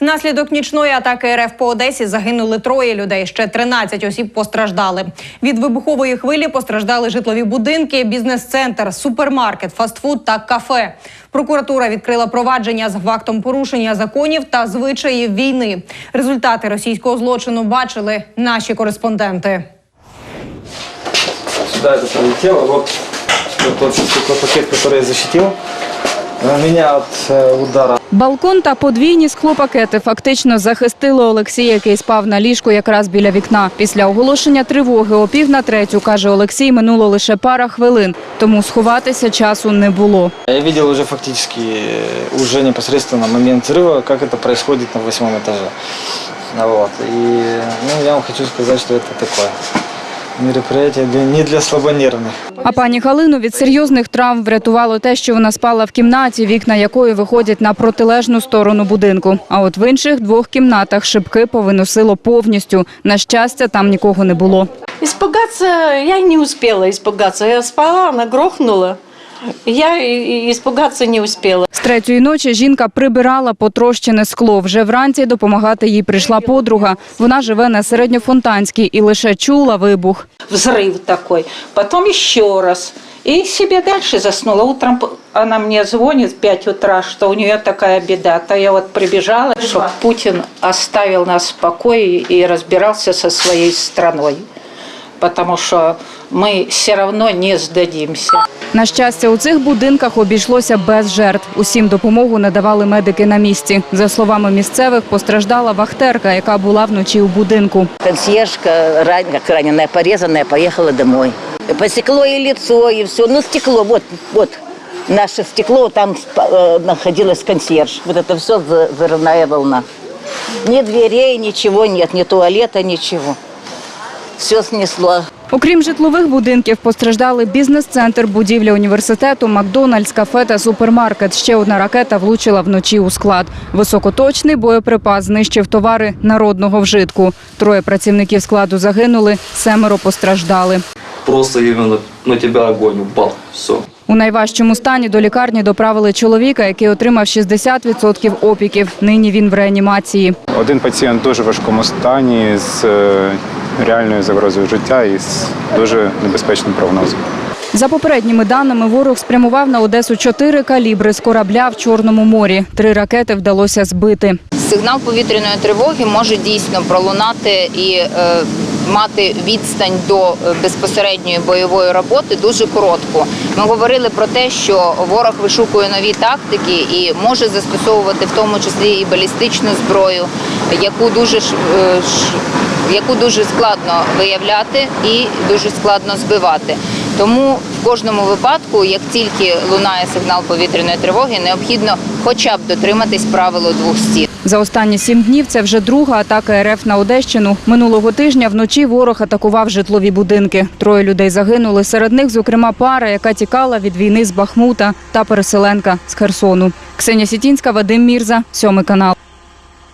Внаслідок нічної атаки РФ по Одесі загинули троє людей. Ще 13 осіб постраждали. Від вибухової хвилі постраждали житлові будинки, бізнес-центр, супермаркет, фастфуд та кафе. Прокуратура відкрила провадження з фактом порушення законів та звичаїв війни. Результати російського злочину бачили наші кореспонденти. Сюда это пролетело. Вот вот тот стеклопакет, который я защитил э, меня от э, удара. Балкон та подвійні склопакети фактично захистили Олексія, який спав на ліжку якраз біля вікна. Після оголошення тривоги о пів на третю, каже Олексій, минуло лише пара хвилин, тому сховатися часу не було. Я видел уже фактически, э, уже непосредственно момент взрыва, как это происходит на восьмом этаже. А Вот. И ну, я вам хочу сказать, что это такое мероприятие не для слабонервных. А пані Галину від серйозних травм врятувало те, що вона спала в кімнаті, вікна якої виходять на протилежну сторону будинку. А от в інших двох кімнатах шибки повиносило повністю. На щастя, там нікого не було. Испугаться я не успела испугаться. Я спала, она грохнула. Я и- и испугаться не успела. З третьої ночі жінка прибирала потрощене скло. Вже вранці допомагати їй прийшла подруга. Вона живе на середньофонтанській і лише чула вибух. Взрыв такой. Потом еще раз. И себе дальше заснула. Утром п- она мне звонит в 5 утра, что у нее такая беда. То я вот прибежала, чтобы Путин оставил нас в покое и разбирался со своей страной. Потому что мы все равно не сдадимся. На щастя, у цих будинках обійшлося без жертв. Усім допомогу надавали медики на місці. За словами місцевих, постраждала вахтерка, яка була вночі у будинку. Консьержка, ран- как раненая, порезанная, поехала домой. Посекло и лицо, и все. Ну, стекло, вот, вот. Наше стекло, там спа- э, находилась консьерж. Вот это все взрывная волна. Ни дверей, ничего нет, ни туалета, ничего. Все снесло. Окрім житлових будинків, постраждали бізнес-центр, будівля університету, Макдональдс, кафе та супермаркет. Ще одна ракета влучила вночі у склад. Високоточний боєприпас знищив товари народного вжитку. Троє працівників складу загинули, семеро постраждали. просто именно на тебя огонь упал. Все. У найважчому стані до лікарні доправили чоловіка, який отримав 60% опіків. Нині він в реанімації. Один пацієнт дуже важкому стані з е, реальною загрозою життя і з дуже небезпечним прогнозом. За попередніми даними, ворог спрямував на Одесу чотири калібри з корабля в Чорному морі. Три ракети вдалося збити. Сигнал повітряної тривоги може дійсно пролунати і е, мати відстань до е, безпосередньої бойової роботи дуже коротку. Ми говорили про те, що ворог вишукує нові тактики і може застосовувати в тому числі і балістичну зброю, яку дуже е, яку дуже складно виявляти і дуже складно збивати. Тому в кожному випадку, як тільки лунає сигнал повітряної тривоги, необхідно хоча б дотриматись правило двох стін. За останні сім днів це вже друга атака РФ на Одещину. Минулого тижня вночі ворог атакував житлові будинки. Троє людей загинули. Серед них, зокрема, пара, яка тікала від війни з Бахмута та переселенка з Херсону. Ксенія Сітінська, Вадим Мірза, сьомий канал.